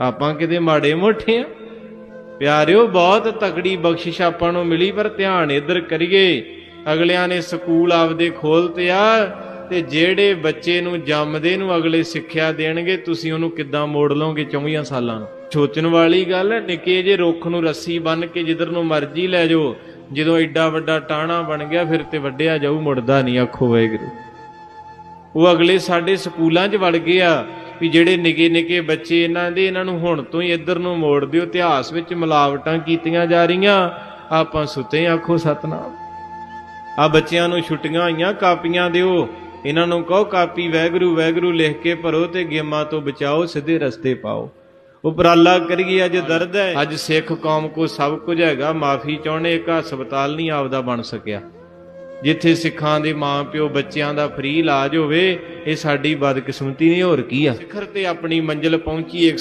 ਆਪਾਂ ਕਿਤੇ ਮਾੜੇ ਮੋਠੇ ਆ। ਪਿਆਰਿਓ, ਬਹੁਤ ਤਕੜੀ ਬਖਸ਼ਿਸ਼ ਆਪਾਂ ਨੂੰ ਮਿਲੀ, ਪਰ ਧਿਆਨ ਇੱਧਰ ਕਰੀਏ। ਅਗਲਿਆਂ ਨੇ ਸਕੂਲ ਆਪਦੇ ਖੋਲਤੇ ਆ ਤੇ ਜਿਹੜੇ ਬੱਚੇ ਨੂੰ ਜੰਮਦੇ ਨੂੰ ਅਗਲੇ ਸਿੱਖਿਆ ਦੇਣਗੇ, ਤੁਸੀਂ ਉਹਨੂੰ ਕਿੱਦਾਂ ਮੋੜ ਲਓਗੇ 24 ਸਾਲਾਂ ਨੂੰ? ਸੋਚਣ ਵਾਲੀ ਗੱਲ ਨਿੱਕੇ ਜੇ ਰੁੱਖ ਨੂੰ ਰੱਸੀ ਬੰਨ ਕੇ ਜਿੱਧਰ ਨੂੰ ਮਰਜ਼ੀ ਲੈ ਜਾਓ, ਜਦੋਂ ਐਡਾ ਵੱਡਾ ਟਾਣਾ ਬਣ ਗਿਆ, ਫਿਰ ਤੇ ਵੱਡਿਆ ਜਾਊ, ਮੁੜਦਾ ਨਹੀਂ, ਆਖੋ ਵਾਹਿਗੁਰੂ। ਉਹ ਅਗਲੇ ਸਾਡੇ ਸਕੂਲਾਂ 'ਚ ਵੜ ਗਏ ਆ ਵੀ ਜਿਹੜੇ ਨਿੱਕੇ ਨਿੱਕੇ ਬੱਚੇ ਇਹਨਾਂ ਦੇ, ਇਹਨਾਂ ਨੂੰ ਹੁਣ ਤੋਂ ਹੀ ਇੱਧਰ ਨੂੰ ਮੋੜ ਦਿਓ, ਇਤਿਹਾਸ ਵਿੱਚ ਮਿਲਾਵਟਾਂ ਕੀਤੀਆਂ ਜਾ ਰਹੀਆਂ। ਆਪਾਂ ਸੁੱਤੇ ਆਖੋ ਸਤਨਾਮ। ਆ ਬੱਚਿਆਂ ਨੂੰ ਛੁੱਟੀਆਂ ਹੋਈਆਂ ਕਾਪੀਆਂ ਦਿਓ। ਇਹਨਾਂ ਨੂੰ ਕਹੋ, ਕਾਪੀ ਵੈਗਰੂ ਵੈਗਰੂ ਲਿਖ ਕੇ ਭਰੋ ਤੇ ਗੇਮਾਂ ਤੋਂ ਬਚਾਓ, ਸਿੱਧੇ ਰਸਤੇ ਪਾਓ। ਉਪਰਾਲਾ ਕਰੀਏ, ਅੱਜ ਦਰਦ ਹੈ। ਅੱਜ ਸਿੱਖ ਕੌਮ ਕੋ ਸਭ ਕੁਝ ਹੈਗਾ, ਮਾਫੀ ਚਾਹੁੰਦੇ, ਇੱਕ ਹਸਪਤਾਲ ਨਹੀਂ ਆਪਦਾ ਬਣ ਸਕਿਆ। ਜਿੱਥੇ ਸਿੱਖਾਂ ਦੇ ਮਾਂ ਪਿਓ ਬੱਚਿਆਂ ਦਾ ਫ੍ਰੀ ਇਲਾਜ ਹੋਵੇ, ਇਹ ਸਾਡੀ ਬਦਕਿਸਮਤੀ ਨਹੀਂ, ਹੋਰ ਕੀ ਆ? ਸਿਖਰ ਤੇ ਆਪਣੀ ਮੰਜ਼ਿਲ ਪਹੁੰਚੀ 100